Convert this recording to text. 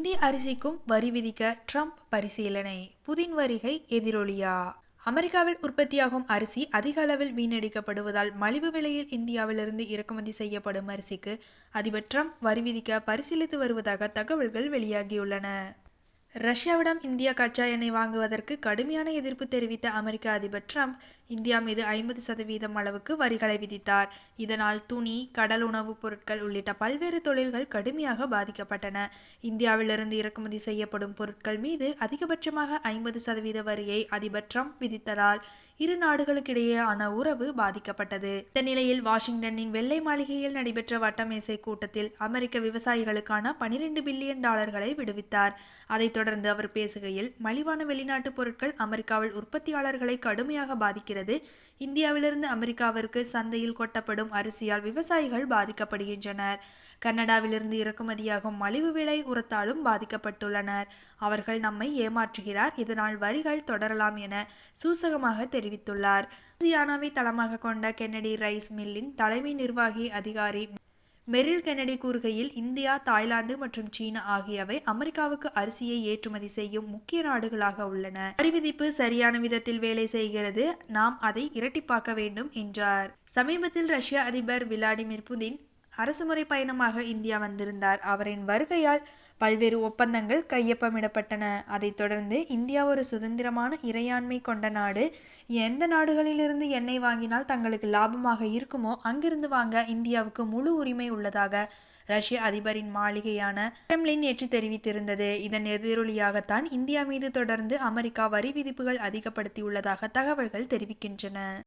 இந்திய அரிசிக்கும் வரி விதிக்க ட்ரம்ப் பரிசீலனை. புதின் வருகை எதிரொலியா? அமெரிக்காவில் உற்பத்தியாகும் அரிசி அதிக அளவில் வீணடிக்கப்படுவதால் மலிவு விலையில் இந்தியாவிலிருந்து இறக்குமதி செய்யப்படும் அரிசிக்கு அதிபர் ட்ரம்ப் வரி விதிக்க பரிசீலித்து வருவதாக தகவல்கள் வெளியாகியுள்ளன. ரஷ்யாவிடம் இந்தியா கச்சா எண்ணெய் வாங்குவதற்கு கடுமையான எதிர்ப்பு தெரிவித்த அமெரிக்க அதிபர் ட்ரம்ப் இந்தியா மீது ஐம்பது சதவீதம் அளவுக்கு வரிகளை விதித்தார். இதனால் துணி கடல் உணவுப் பொருட்கள் உள்ளிட்ட பல்வேறு தொழில்கள் கடுமையாக பாதிக்கப்பட்டன. இந்தியாவிலிருந்து இறக்குமதி செய்யப்படும் பொருட்கள் மீது அதிகபட்சமாக ஐம்பது சதவீத வரியை அதிபர் ட்ரம்ப் விதித்ததால் இரு நாடுகளுக்கிடையேயான உறவு பாதிக்கப்பட்டது. இந்த நிலையில் வாஷிங்டனின் வெள்ளை மாளிகையில் நடைபெற்ற வட்டமேசை கூட்டத்தில் அமெரிக்க விவசாயிகளுக்கான பனிரெண்டு பில்லியன் டாலர்களை விடுவித்தார். அதைத் தொடர்ந்து அவர் பேசுகையில் மலிவான வெளிநாட்டு பொருட்கள் அமெரிக்காவில் உற்பத்தியாளர்களை கடுமையாக பாதிக்கிறது. இந்தியாவிலிருந்து அமெரிக்காவிற்கு சந்தையில் கொட்டப்படும் அரிசியால் விவசாயிகள் பாதிக்கப்படுகின்றனர். கனடாவிலிருந்து இறக்குமதியாகும் மலிவு விலை உரத்தாலும் பாதிக்கப்பட்டுள்ளனர். அவர்கள் நம்மை ஏமாற்றுகிறார் இதனால் வரிகள் தொடரலாம் என சூசகமாக தெரிவித்துள்ளார். லூசியானாவை தளமாக கொண்ட கென்னடி ரைஸ் மில்லின் தலைமை நிர்வாகி அதிகாரி மெரில் கென்னடி கூறுகையில் இந்தியா தாய்லாந்து மற்றும் சீனா ஆகியவை அமெரிக்காவுக்கு அரிசியை ஏற்றுமதி செய்யும் முக்கிய நாடுகளாக உள்ளன. அறிவிதிப்பு சரியான விதத்தில் வேலை செய்கிறது. நாம் அதை இரட்டிப்பாக்க வேண்டும் என்றார். சமீபத்தில் ரஷ்ய அதிபர் விளாடிமிர் புதின் அரசுமுறை பயணமாக இந்தியா வந்திருந்தார். அவரின் வருகையால் பல்வேறு ஒப்பந்தங்கள் கையொப்பமிடப்பட்டன. அதைத் தொடர்ந்து இந்தியா ஒரு சுதந்திரமான இறையாண்மை கொண்ட நாடு. எந்த நாடுகளிலிருந்து எண்ணெய் வாங்கினால் தங்களுக்கு லாபமாக இருக்குமோ அங்கிருந்து வாங்க இந்தியாவுக்கு முழு உரிமை உள்ளதாக ரஷ்ய அதிபரின் மாளிகையான கிரெம்லின் நேற்று தெரிவித்திருந்தது. இதன் எதிரொலியாகத்தான் இந்தியா மீது தொடர்ந்து அமெரிக்கா வரி விதிப்புகள் அதிகப்படுத்தியுள்ளதாக தகவல்கள் தெரிவிக்கின்றன.